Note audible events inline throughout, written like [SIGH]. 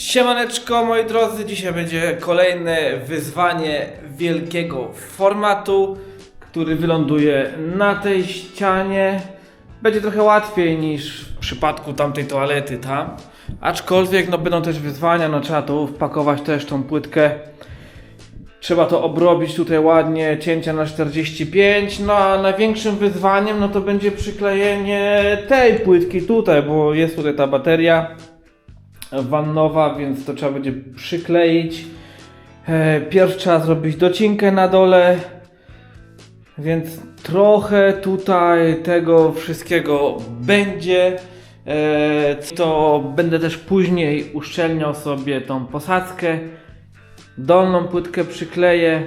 Siemaneczko moi drodzy, dzisiaj będzie kolejne wyzwanie wielkiego formatu, który wyląduje na tej ścianie. Będzie trochę łatwiej niż w przypadku tamtej toalety tam. Aczkolwiek no będą też wyzwania, no trzeba tu wpakować też tą płytkę. Trzeba to obrobić tutaj ładnie, cięcia na 45, no a największym wyzwaniem no to będzie przyklejenie tej płytki tutaj, bo jest tutaj ta bateria wannowa, więc to trzeba będzie przykleić. E, Pierw trzeba zrobić docinkę na dole, więc trochę tutaj tego wszystkiego będzie. E, To będę też później uszczelniał sobie tą posadzkę. Dolną płytkę przykleję.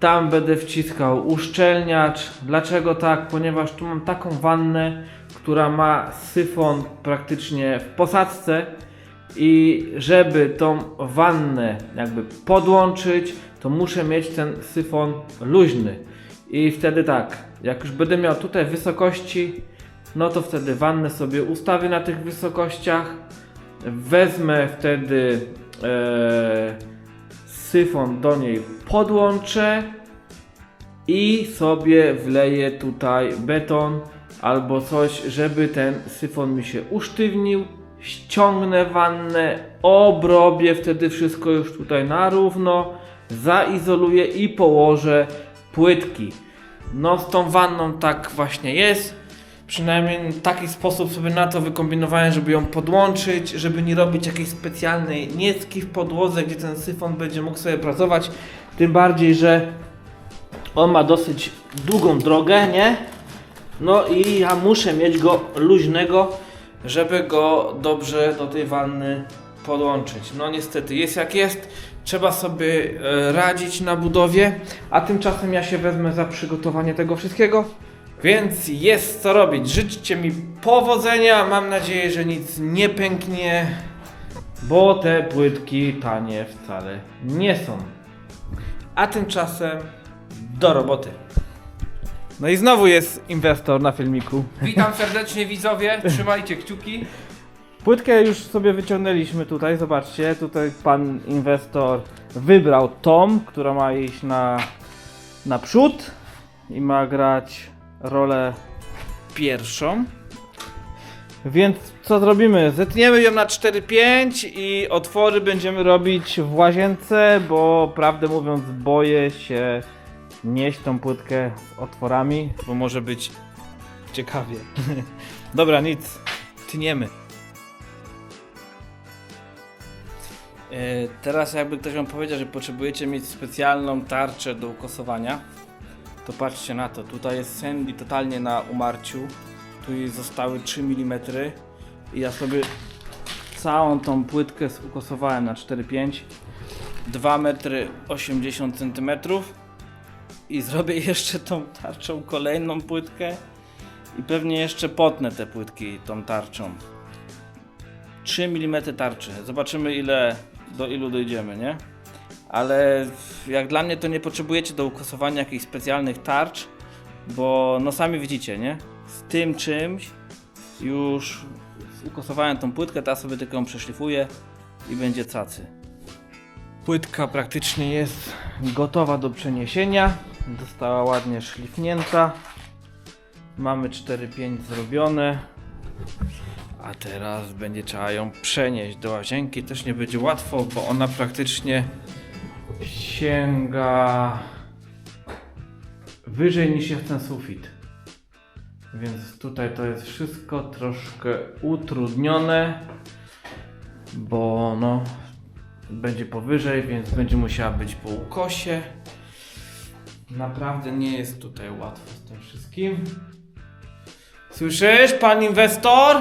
Tam będę wciskał uszczelniacz. Dlaczego tak? Ponieważ tu mam taką wannę, która ma syfon praktycznie w posadzce i żeby tą wannę jakby podłączyć, to muszę mieć ten syfon luźny. I wtedy tak, jak już będę miał tutaj wysokości, no to wtedy wannę sobie ustawię na tych wysokościach. Wezmę wtedy e, syfon do niej podłączę i sobie wleję tutaj beton albo coś, żeby ten syfon mi się usztywnił. Ściągnę wannę, obrobię wtedy wszystko już tutaj na równo, zaizoluję i położę płytki. No z tą wanną tak właśnie jest. Przynajmniej taki sposób sobie na to wykombinowałem, żeby ją podłączyć, żeby nie robić jakiejś specjalnej niecki w podłodze, gdzie ten syfon będzie mógł sobie pracować. Tym bardziej, że on ma dosyć długą drogę, nie? No i ja muszę mieć go luźnego, żeby go dobrze do tej wanny podłączyć. No niestety, jest jak jest. Trzeba sobie e, radzić na budowie, a tymczasem ja się wezmę za przygotowanie tego wszystkiego. Więc jest co robić. Życzcie mi powodzenia. Mam nadzieję, że nic nie pęknie, bo te płytki tanie wcale nie są. A tymczasem do roboty. No i znowu jest inwestor na filmiku. Witam serdecznie widzowie, trzymajcie kciuki. Płytkę już sobie wyciągnęliśmy tutaj, zobaczcie, tutaj pan inwestor wybrał tom, która ma iść na, na przód i ma grać rolę pierwszą. Więc co zrobimy? Zetniemy ją na 4-5 i otwory będziemy robić w łazience, bo prawdę mówiąc boję się nieść tą płytkę otworami, bo może być ciekawie. [LAUGHS] Dobra, nic, tniemy. E, Teraz jakby ktoś wam powiedział, że potrzebujecie mieć specjalną tarczę do ukosowania, to patrzcie na to. Tutaj jest Sandy totalnie na umarciu. Tu jej zostały 3 mm i ja sobie całą tą płytkę ukosowałem na 4,5 2 metry 80 cm i zrobię jeszcze tą tarczą kolejną płytkę i pewnie jeszcze potnę te płytki tą tarczą. 3 mm tarczy. Zobaczymy ile do ilu dojdziemy, nie? Ale jak dla mnie to nie potrzebujecie do ukosowania jakichś specjalnych tarcz, bo no sami widzicie, nie? Z tym czymś już ukosowałem tą płytkę, teraz sobie tylko ją przeszlifuję i będzie cacy. Płytka praktycznie jest gotowa do przeniesienia. Została ładnie szlifnięta. Mamy 4-5 zrobione. A teraz będzie trzeba ją przenieść do łazienki. Też nie będzie łatwo, bo ona praktycznie sięga wyżej niż jest ten sufit. Więc tutaj to jest wszystko troszkę utrudnione, bo no będzie powyżej, więc będzie musiała być po ukosie. Naprawdę nie jest tutaj łatwo z tym wszystkim. Słyszysz, pan inwestor?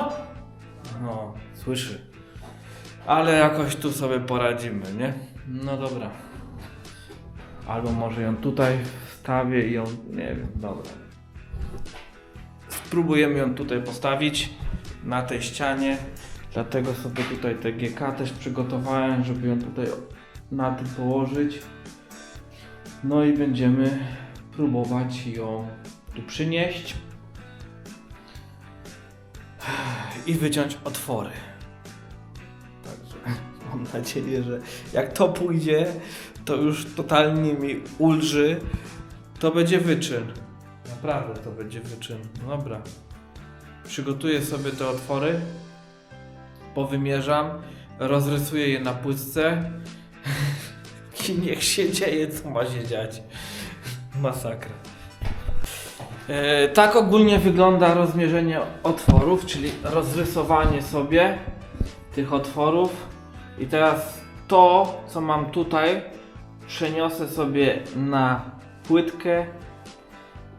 No, słyszy. Ale jakoś tu sobie poradzimy, nie? No dobra. Albo może ją tutaj wstawię i ją, nie wiem, dobra. Spróbujemy ją tutaj postawić na tej ścianie. Dlatego sobie tutaj te GK też przygotowałem, żeby ją tutaj na tym położyć. No i będziemy próbować ją tu przynieść i wyciąć otwory. Także [LAUGHS] mam nadzieję, że jak to pójdzie, to już totalnie mi ulży. To będzie wyczyn. Naprawdę to będzie wyczyn. Dobra. Przygotuję sobie te otwory. Powymierzam. Rozrysuję je na płytce. [LAUGHS] I niech się dzieje, co ma się dziać. Masakra. E, tak ogólnie wygląda rozmierzenie otworów, czyli rozrysowanie sobie tych otworów. I teraz to, co mam tutaj, przeniosę sobie na płytkę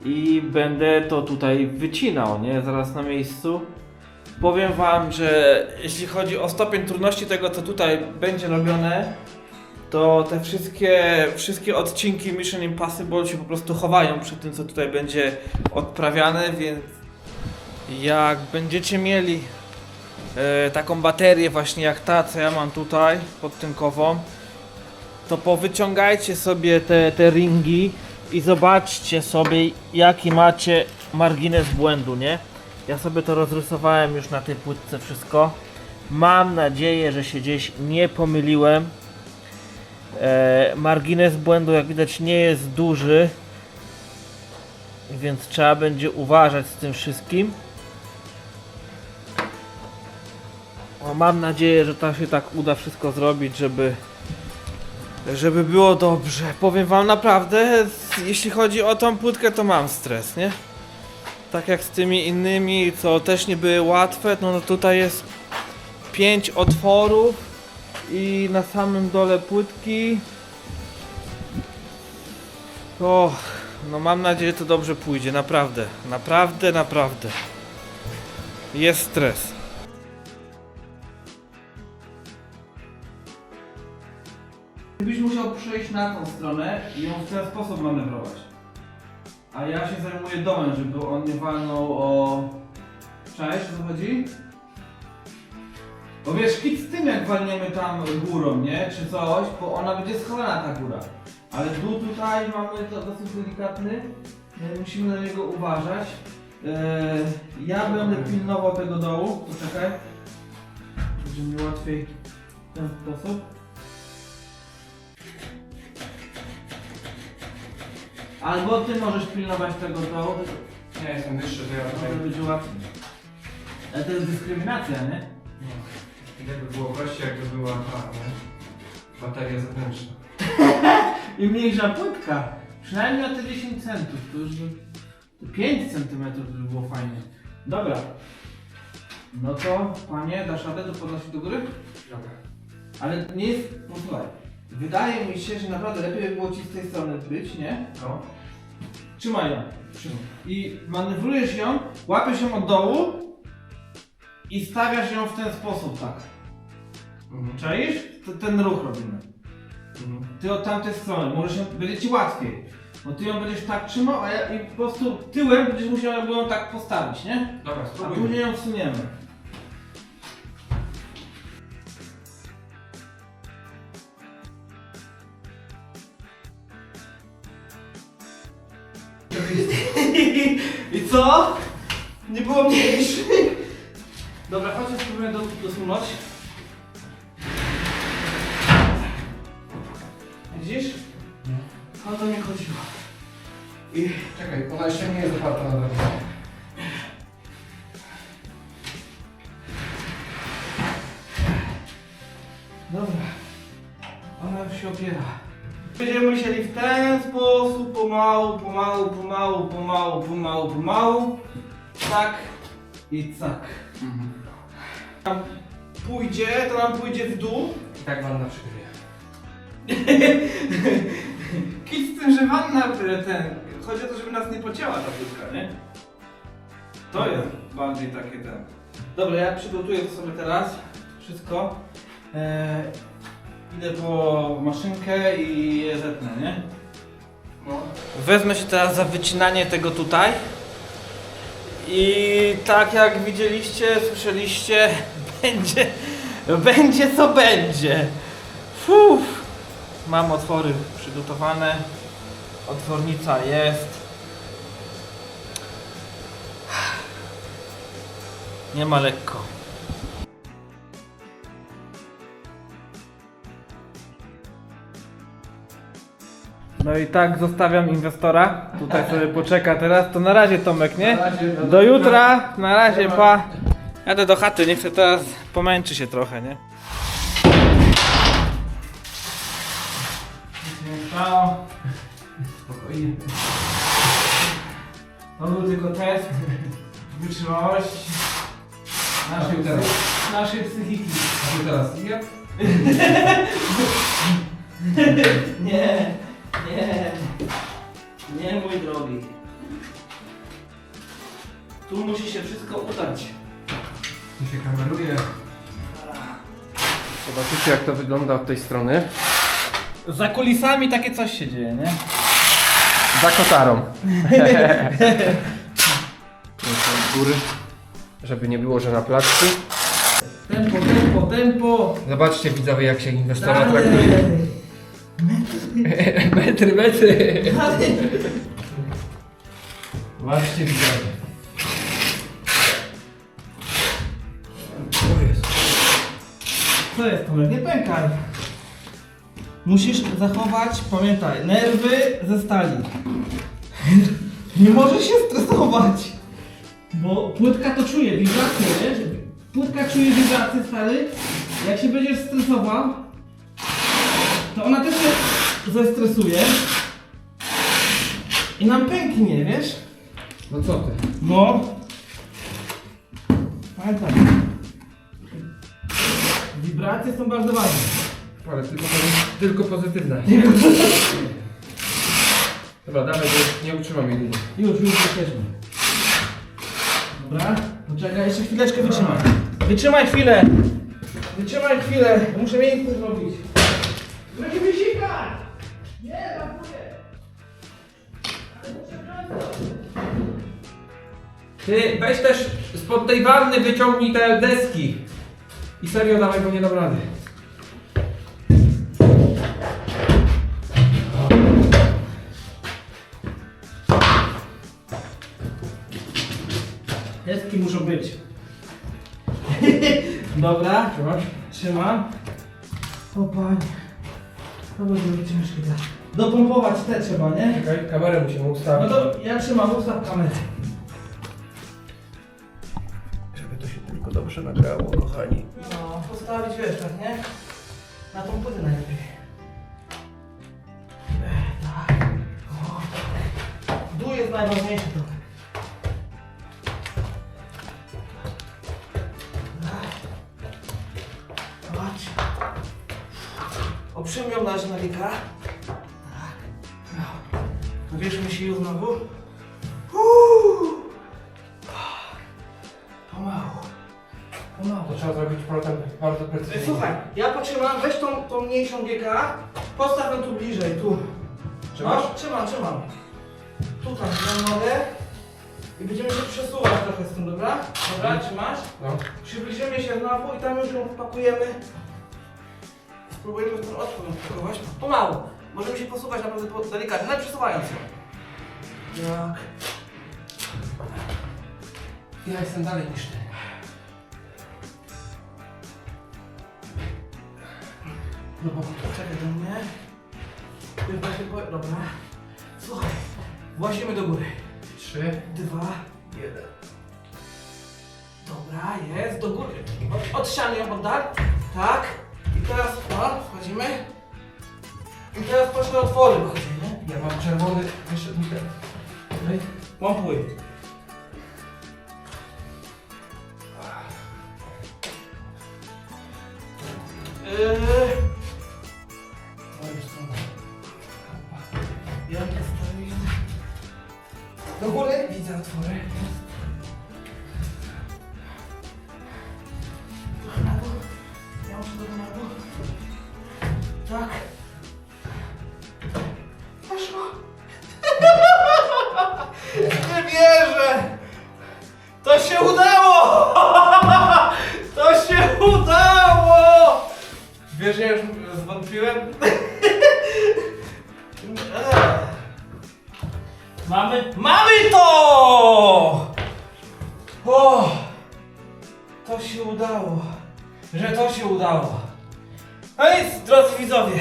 i będę to tutaj wycinał, nie? Zaraz na miejscu. Powiem Wam, że jeśli chodzi o stopień trudności tego, co tutaj będzie robione, to te wszystkie, wszystkie odcinki Mission Impossible się po prostu chowają przed tym, co tutaj będzie odprawiane, więc jak będziecie mieli e, taką baterię właśnie jak ta, co ja mam tutaj, podtynkową, to powyciągajcie sobie te, te ringi i zobaczcie sobie jaki macie margines błędu, nie? Ja sobie to rozrysowałem już na tej płytce wszystko. Mam nadzieję, że się gdzieś nie pomyliłem. E, margines błędu jak widać nie jest duży, więc trzeba będzie uważać z tym wszystkim. O, mam nadzieję, że to się tak uda wszystko zrobić, żeby żeby było dobrze. Powiem wam naprawdę, jeśli chodzi o tą płytkę, to mam stres, nie? Tak jak z tymi innymi, co też nie były łatwe, no, no tutaj jest pięć otworów i na samym dole płytki. O, no mam nadzieję, że to dobrze pójdzie, naprawdę, naprawdę, naprawdę. Jest stres. Gdybyś musiał przejść na tą stronę i ją w ten sposób manewrować. A ja się zajmuję domem, żeby on nie walnął o... Cześć, o co chodzi? Bo wiesz, kit z tym jak walniemy tam górą, nie? Czy coś, bo ona będzie schowana ta góra. Ale dół tutaj mamy to dosyć delikatny. e, Musimy na niego uważać. E, ja będę pilnował tego dołu. Poczekaj. Będzie mi łatwiej w ten sposób. Albo ty możesz pilnować tego dołu. Ja jestem wyższy, to ja To tutaj... będzie łatwiej. Ale to jest dyskryminacja, nie? Gdyby było prościej, jakby była ta, nie? Bateria zewnętrzna. [LAUGHS] I mniejsza płytka. Przynajmniej o te 10 centów. To już by... to 5 centymetrów by było fajnie. Dobra. No to, panie, dasz radę to podnosić do góry? Dobra. Ale nie jest... Posłuchaj. Wydaje mi się, że naprawdę lepiej by było ci z tej strony być, nie? No. Trzymaj ją. Trzymaj. I manewrujesz ją, łapiesz ją od dołu i stawiasz ją w ten sposób, tak. Mhm. Czaisz? To, ten ruch robimy. Mhm. Ty od tamtej strony, może się, będzie ci łatwiej. Bo ty ją będziesz tak trzymał, a ja i po prostu tyłem będziesz musiał ją tak postawić, nie? Dobra, A spróbujmy. później ją wsuniemy. I co? Nie było mniejszy? Dobra, chodź spróbujemy do, dosunąć. Widzisz? O to mi chodziło. I Czekaj, ona jeszcze nie jest oparta na drewnie. Dobra. Ona już się opiera. Będziemy musieli w ten sposób pomału, pomału, pomału, pomału, pomału, pomału. Tak i tak. Tam pójdzie, to nam pójdzie w dół. I tak wanna przygryje. [LAUGHS] Kit z tym, że wanna ten. Chodzi o to, żeby nas nie pocięła ta płytka, nie? To jest bardziej takie ten. Dobra, ja przygotuję to sobie teraz. Wszystko. Eee, idę po maszynkę i je zetnę, nie? No. Wezmę się teraz za wycinanie tego tutaj. I tak jak widzieliście, słyszeliście, [LAUGHS] będzie, będzie co będzie. Fuh. Mam otwory przygotowane. Otwornica jest. Nie ma lekko. No i tak zostawiam inwestora. Tutaj sobie poczeka teraz. To na razie Tomek, nie? Do jutra, na razie, pa. Jadę do chaty, nie chcę teraz pomęczy się trochę, nie? Stało. Spokojnie. To był tylko test wytrzymałości naszej, A teraz? naszej psychiki. A tu teraz idzie? [LAUGHS] Nie, nie, nie mój drogi. Tu musi się wszystko udać. Tu się kameruje. Zobaczycie jak to wygląda od tej strony. Za kulisami takie coś się dzieje, nie? Za kotarą. z góry, żeby nie było, że na placku. Tempo, tempo, tempo. Zobaczcie widzowie jak się inwestora traktuje. metry, metry. Zobaczcie widzowie. Co jest Tomek? Nie pękaj. Musisz zachować, pamiętaj, nerwy ze stali. [LAUGHS] Nie możesz się stresować. Bo płytka to czuje wibracje, wiesz? Płytka czuje wibracje stary. Jak się będziesz stresował, to ona też się zestresuje. I nam pęknie, wiesz? No co ty? No. Pamiętaj. Wibracje są bardzo ważne. Ale tylko, tylko pozytywne. Dobra, dawaj, bo nie utrzymam jej długo. Już, już jesteśmy. Dobra, poczekaj, jeszcze chwileczkę wytrzymaj. Wytrzymaj chwilę. Wytrzymaj chwilę, muszę miejsce zrobić. Będzie wysikać! Nie, rapuję. Ty weź też spod tej wanny wyciągnij te deski. I serio dawaj, bo nie dam rady. Dobra, Trzymasz? trzymam. O panie. To będzie ciężkie. tak. Dopompować te trzeba, nie? Czekaj, kamerę musimy No ustawić. to ja trzymam, ustaw kamerę. Żeby to się tylko dobrze nagrało, kochani. No, postawić wiesz, tak, nie? Na tą płytę najlepiej. Ech, tak. O, tak. Dół jest najważniejszy trochę. Oprzymią nasz nalika. Tak. No. Pobierzmy się już znowu. Uuu. Pomału. Pomału. To trzeba zrobić potem bardzo precyzyjnie. Słuchaj, ja potrzymam, weź tą, tą mniejszą GK, postaw ją tu bliżej, tu. Trzymasz? No, trzymam, trzymam. Tutaj na nogę i będziemy się przesuwać trochę z tym, dobra? Dobra, trzymasz? No. Przybliżymy się znowu i tam już ją wpakujemy. Spróbujemy w ten wpakować. Pomału. Możemy się posuwać naprawdę po- delikatnie, nawet przesuwając ją. Tak. Ja jestem dalej niż ty. No bo czekaj do mnie. Chyba, chyba, dobra. Słuchaj, włazimy do góry. Trzy. Dwa, jeden. Dobra, jest, do góry. Od, od ściany ją oddal. Tak. I teraz, o, wchodzimy. I teraz proszę otwory bardziej, nie? Ja mam czerwony, wyszedł mi ten. Pompuj. Mamy, mamy to! O! To się udało. Że to się udało. No nic, drodzy widzowie.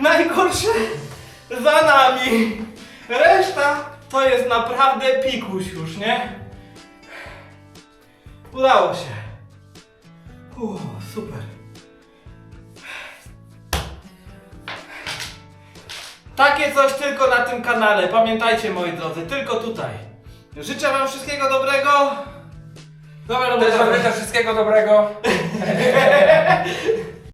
Naj [LAUGHS] najgorsze za nami. Reszta to jest naprawdę pikuś już, nie? Udało się. Uuu, super. Takie coś tylko na tym kanale. Pamiętajcie moi drodzy, tylko tutaj. Życzę wam wszystkiego dobrego. Dobra, Też wam życzę wszystkiego dobrego. [LAUGHS]